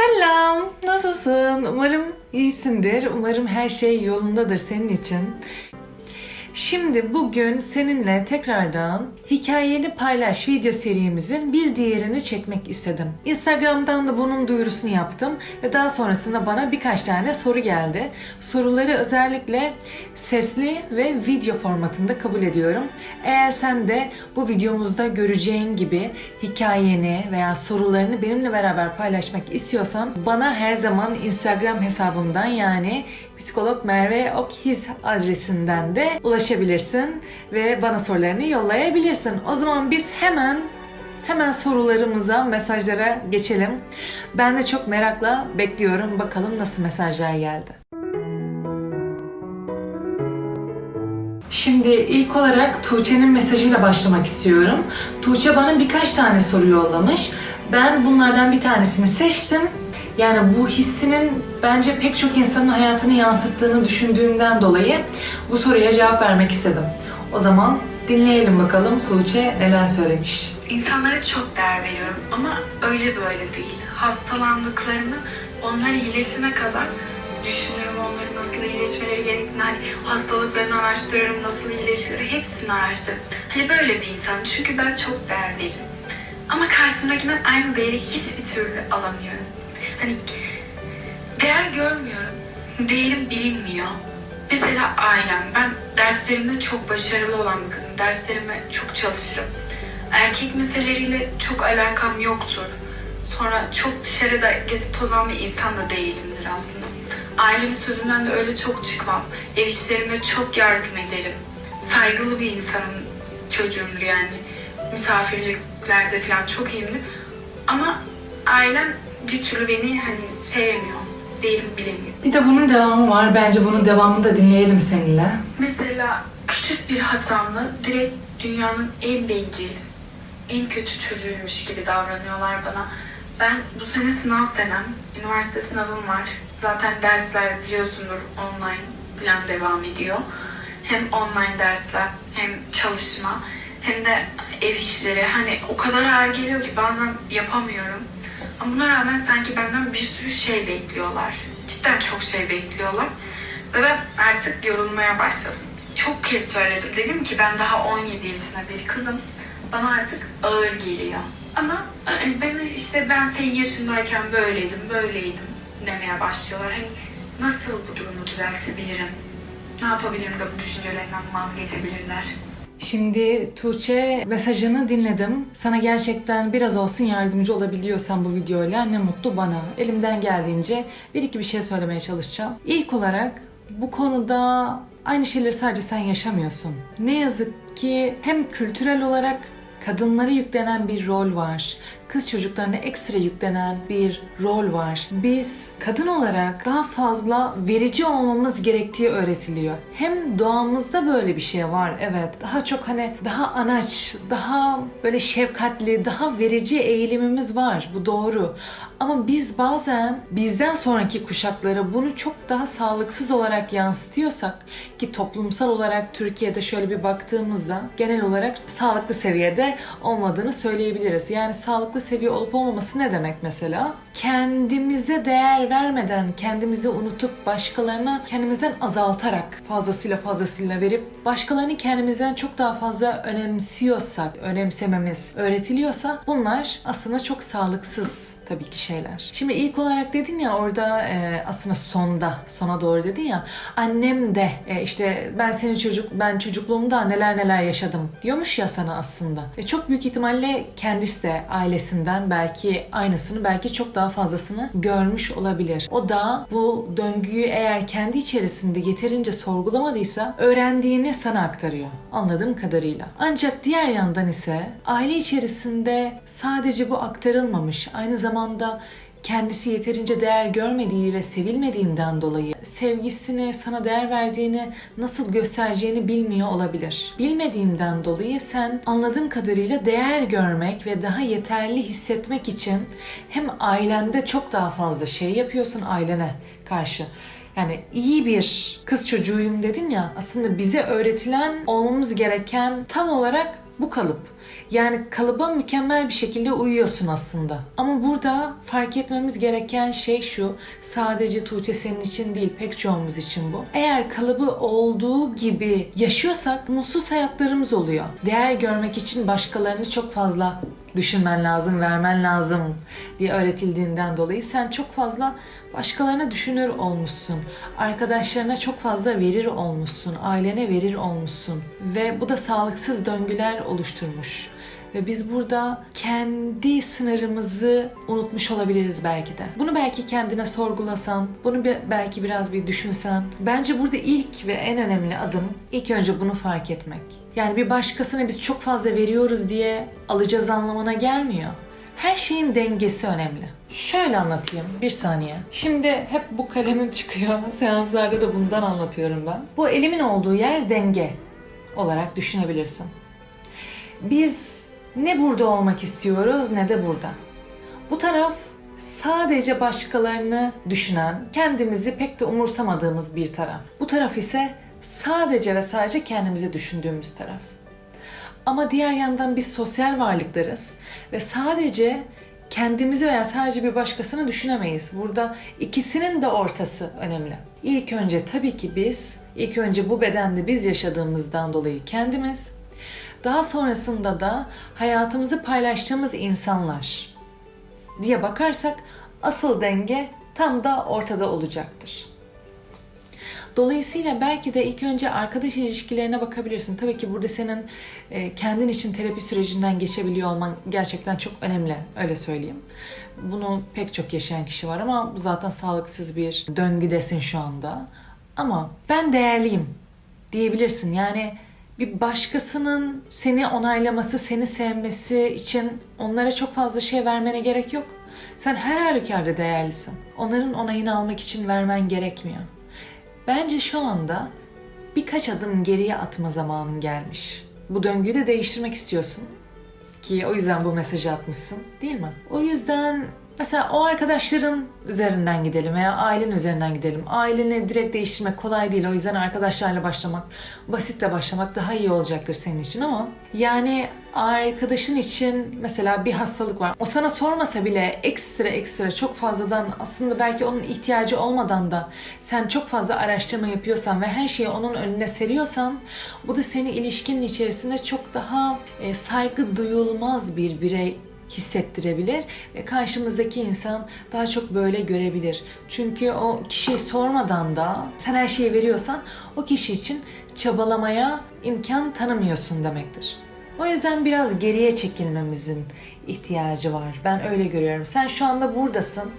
Selam, nasılsın? Umarım iyisindir. Umarım her şey yolundadır senin için. Şimdi bugün seninle tekrardan hikayeni paylaş video serimizin bir diğerini çekmek istedim. Instagram'dan da bunun duyurusunu yaptım ve daha sonrasında bana birkaç tane soru geldi. Soruları özellikle sesli ve video formatında kabul ediyorum. Eğer sen de bu videomuzda göreceğin gibi hikayeni veya sorularını benimle beraber paylaşmak istiyorsan bana her zaman Instagram hesabımdan yani psikolog Merve Okhiz adresinden de ulaşabilirsin ve bana sorularını yollayabilirsin. O zaman biz hemen hemen sorularımıza, mesajlara geçelim. Ben de çok merakla bekliyorum. Bakalım nasıl mesajlar geldi. Şimdi ilk olarak Tuğçe'nin mesajıyla başlamak istiyorum. Tuğçe bana birkaç tane soru yollamış. Ben bunlardan bir tanesini seçtim. Yani bu hissinin bence pek çok insanın hayatını yansıttığını düşündüğümden dolayı bu soruya cevap vermek istedim. O zaman dinleyelim bakalım Tuğçe neler söylemiş. İnsanlara çok değer veriyorum ama öyle böyle değil. Hastalandıklarını onlar iyileşene kadar düşünürüm onların nasıl iyileşmeleri gerektiğini, hani hastalıklarını araştırırım, nasıl iyileşir, hepsini araştırırım. Hani böyle bir insan çünkü ben çok değer veririm. Ama karşımdakinden aynı değeri hiçbir türlü alamıyorum. Hani değer görmüyorum, değerim bilinmiyor. Mesela ailem, ben derslerimde çok başarılı olan bir kızım. Derslerime çok çalışırım. Erkek meseleleriyle çok alakam yoktur. Sonra çok dışarıda gezip tozan bir insan da değilimdir aslında. Ailemin sözünden de öyle çok çıkmam. Ev işlerinde çok yardım ederim. Saygılı bir insanım çocuğumdur yani. Misafirliklerde falan çok iyiyimdir. Ama ailem bir türlü beni hani sevmiyor. Değerim bilemiyor. Bir de bunun devamı var. Bence bunun devamını da dinleyelim seninle. Mesela küçük bir hatamla direkt dünyanın en bencil, en kötü çocuğuymuş gibi davranıyorlar bana. Ben bu sene sınav senem, üniversite sınavım var. Zaten dersler biliyorsundur online falan devam ediyor. Hem online dersler hem çalışma hem de ev işleri. Hani o kadar ağır geliyor ki bazen yapamıyorum. Ama buna rağmen sanki benden bir sürü şey bekliyorlar. Cidden çok şey bekliyorlar. Ve ben artık yorulmaya başladım. Çok kez söyledim. Dedim ki ben daha 17 yaşında bir kızım. Bana artık ağır geliyor. Ama e, ben işte ben senin yaşındayken böyleydim, böyleydim demeye başlıyorlar. Hani nasıl bu durumu düzeltebilirim? Ne yapabilirim de bu düşüncelerinden vazgeçebilirler? Şimdi Tuğçe mesajını dinledim. Sana gerçekten biraz olsun yardımcı olabiliyorsam bu videoyla ne mutlu bana. Elimden geldiğince bir iki bir şey söylemeye çalışacağım. İlk olarak bu konuda aynı şeyleri sadece sen yaşamıyorsun. Ne yazık ki hem kültürel olarak kadınlara yüklenen bir rol var. Kız çocuklarına ekstra yüklenen bir rol var. Biz kadın olarak daha fazla verici olmamız gerektiği öğretiliyor. Hem doğamızda böyle bir şey var evet. Daha çok hani daha anaç, daha böyle şefkatli, daha verici eğilimimiz var. Bu doğru. Ama biz bazen bizden sonraki kuşaklara bunu çok daha sağlıksız olarak yansıtıyorsak ki toplumsal olarak Türkiye'de şöyle bir baktığımızda genel olarak sağlıklı seviyede olmadığını söyleyebiliriz. Yani sağlıklı seviye olup olmaması ne demek mesela? Kendimize değer vermeden, kendimizi unutup başkalarına kendimizden azaltarak fazlasıyla fazlasıyla verip başkalarını kendimizden çok daha fazla önemsiyorsak, önemsememiz öğretiliyorsa bunlar aslında çok sağlıksız tabii ki şeyler. Şimdi ilk olarak dedin ya orada e, aslında sonda, sona doğru dedin ya annem de e, işte ben senin çocuk, ben çocukluğumda neler neler yaşadım diyormuş ya sana aslında. E, çok büyük ihtimalle kendisi de ailesinden belki aynısını belki çok daha fazlasını görmüş olabilir. O da bu döngüyü eğer kendi içerisinde yeterince sorgulamadıysa öğrendiğini sana aktarıyor. Anladığım kadarıyla. Ancak diğer yandan ise aile içerisinde sadece bu aktarılmamış. Aynı zamanda kendisi yeterince değer görmediği ve sevilmediğinden dolayı sevgisini, sana değer verdiğini nasıl göstereceğini bilmiyor olabilir. Bilmediğinden dolayı sen anladığım kadarıyla değer görmek ve daha yeterli hissetmek için hem ailende çok daha fazla şey yapıyorsun ailene karşı. Yani iyi bir kız çocuğuyum dedin ya aslında bize öğretilen olmamız gereken tam olarak bu kalıp. Yani kalıba mükemmel bir şekilde uyuyorsun aslında. Ama burada fark etmemiz gereken şey şu. Sadece Tuğçe senin için değil pek çoğumuz için bu. Eğer kalıbı olduğu gibi yaşıyorsak mutsuz hayatlarımız oluyor. Değer görmek için başkalarını çok fazla düşünmen lazım, vermen lazım diye öğretildiğinden dolayı sen çok fazla başkalarına düşünür olmuşsun. Arkadaşlarına çok fazla verir olmuşsun. Ailene verir olmuşsun. Ve bu da sağlıksız döngüler oluşturmuş. Ve biz burada kendi sınırımızı unutmuş olabiliriz belki de. Bunu belki kendine sorgulasan, bunu bir- belki biraz bir düşünsen. Bence burada ilk ve en önemli adım ilk önce bunu fark etmek. Yani bir başkasına biz çok fazla veriyoruz diye alacağız anlamına gelmiyor. Her şeyin dengesi önemli. Şöyle anlatayım bir saniye. Şimdi hep bu kalemin çıkıyor. Seanslarda da bundan anlatıyorum ben. Bu elimin olduğu yer denge olarak düşünebilirsin. Biz ne burada olmak istiyoruz ne de burada. Bu taraf sadece başkalarını düşünen, kendimizi pek de umursamadığımız bir taraf. Bu taraf ise sadece ve sadece kendimizi düşündüğümüz taraf. Ama diğer yandan biz sosyal varlıklarız ve sadece kendimizi veya sadece bir başkasını düşünemeyiz. Burada ikisinin de ortası önemli. İlk önce tabii ki biz, ilk önce bu bedende biz yaşadığımızdan dolayı kendimiz, daha sonrasında da hayatımızı paylaştığımız insanlar diye bakarsak asıl denge tam da ortada olacaktır. Dolayısıyla belki de ilk önce arkadaş ilişkilerine bakabilirsin. Tabii ki burada senin e, kendin için terapi sürecinden geçebiliyor olman gerçekten çok önemli. Öyle söyleyeyim. Bunu pek çok yaşayan kişi var ama bu zaten sağlıksız bir döngüdesin şu anda. Ama ben değerliyim diyebilirsin. Yani bir başkasının seni onaylaması, seni sevmesi için onlara çok fazla şey vermene gerek yok. Sen her halükarda değerlisin. Onların onayını almak için vermen gerekmiyor. Bence şu anda birkaç adım geriye atma zamanın gelmiş. Bu döngüyü de değiştirmek istiyorsun. Ki o yüzden bu mesajı atmışsın değil mi? O yüzden mesela o arkadaşların üzerinden gidelim veya ailen üzerinden gidelim. Aileni direkt değiştirmek kolay değil. O yüzden arkadaşlarla başlamak, basitle başlamak daha iyi olacaktır senin için ama yani arkadaşın için mesela bir hastalık var. O sana sormasa bile ekstra ekstra çok fazladan aslında belki onun ihtiyacı olmadan da sen çok fazla araştırma yapıyorsan ve her şeyi onun önüne seriyorsan bu da seni ilişkinin içerisinde çok daha e, saygı duyulmaz bir birey hissettirebilir ve karşımızdaki insan daha çok böyle görebilir. Çünkü o kişiyi sormadan da sen her şeyi veriyorsan o kişi için çabalamaya imkan tanımıyorsun demektir. O yüzden biraz geriye çekilmemizin ihtiyacı var. Ben öyle görüyorum. Sen şu anda buradasın.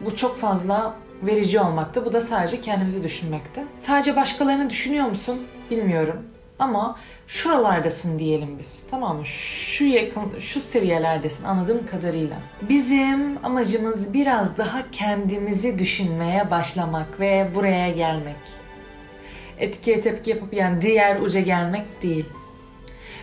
Bu çok fazla verici olmakta. Bu da sadece kendimizi düşünmekte. Sadece başkalarını düşünüyor musun? Bilmiyorum. Ama şuralardasın diyelim biz. Tamam mı? Şu yakın, şu seviyelerdesin anladığım kadarıyla. Bizim amacımız biraz daha kendimizi düşünmeye başlamak ve buraya gelmek. Etkiye tepki yapıp yani diğer uca gelmek değil.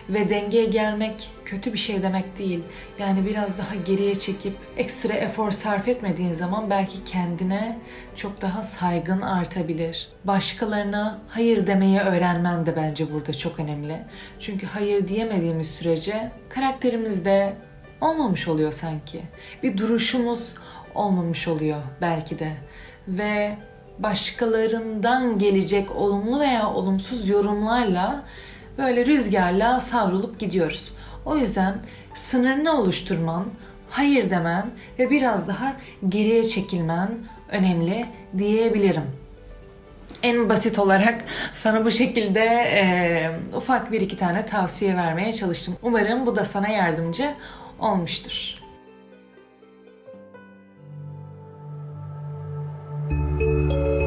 Ve dengeye gelmek kötü bir şey demek değil. Yani biraz daha geriye çekip ekstra efor sarf etmediğin zaman belki kendine çok daha saygın artabilir. Başkalarına hayır demeyi öğrenmen de bence burada çok önemli. Çünkü hayır diyemediğimiz sürece karakterimizde olmamış oluyor sanki. Bir duruşumuz olmamış oluyor belki de. Ve başkalarından gelecek olumlu veya olumsuz yorumlarla böyle rüzgarla savrulup gidiyoruz. O yüzden sınırını oluşturman, hayır demen ve biraz daha geriye çekilmen önemli diyebilirim. En basit olarak sana bu şekilde e, ufak bir iki tane tavsiye vermeye çalıştım. Umarım bu da sana yardımcı olmuştur. Müzik